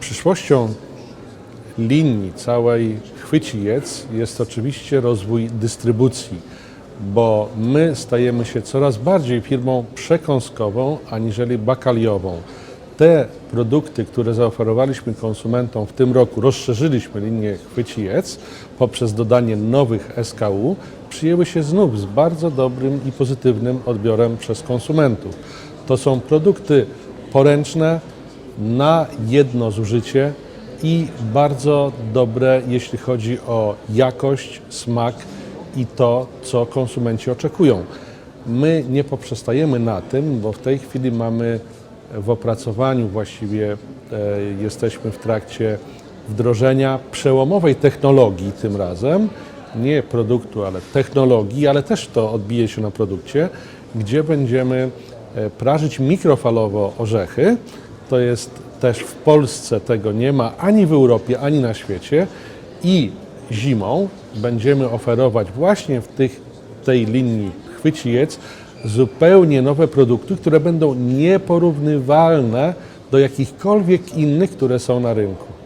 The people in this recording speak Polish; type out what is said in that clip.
Przyszłością linii całej chwyciec jest oczywiście rozwój dystrybucji, bo my stajemy się coraz bardziej firmą przekąskową aniżeli bakaliową. Te produkty, które zaoferowaliśmy konsumentom w tym roku, rozszerzyliśmy linię chwyciec poprzez dodanie nowych SKU, przyjęły się znów z bardzo dobrym i pozytywnym odbiorem przez konsumentów. To są produkty poręczne, na jedno zużycie i bardzo dobre, jeśli chodzi o jakość, smak i to, co konsumenci oczekują. My nie poprzestajemy na tym, bo w tej chwili mamy w opracowaniu właściwie e, jesteśmy w trakcie wdrożenia przełomowej technologii tym razem, nie produktu, ale technologii, ale też to odbije się na produkcie, gdzie będziemy e, prażyć mikrofalowo orzechy. To jest też w Polsce tego nie ma ani w Europie, ani na świecie. I zimą będziemy oferować właśnie w tych, tej linii chwyciec zupełnie nowe produkty, które będą nieporównywalne do jakichkolwiek innych, które są na rynku.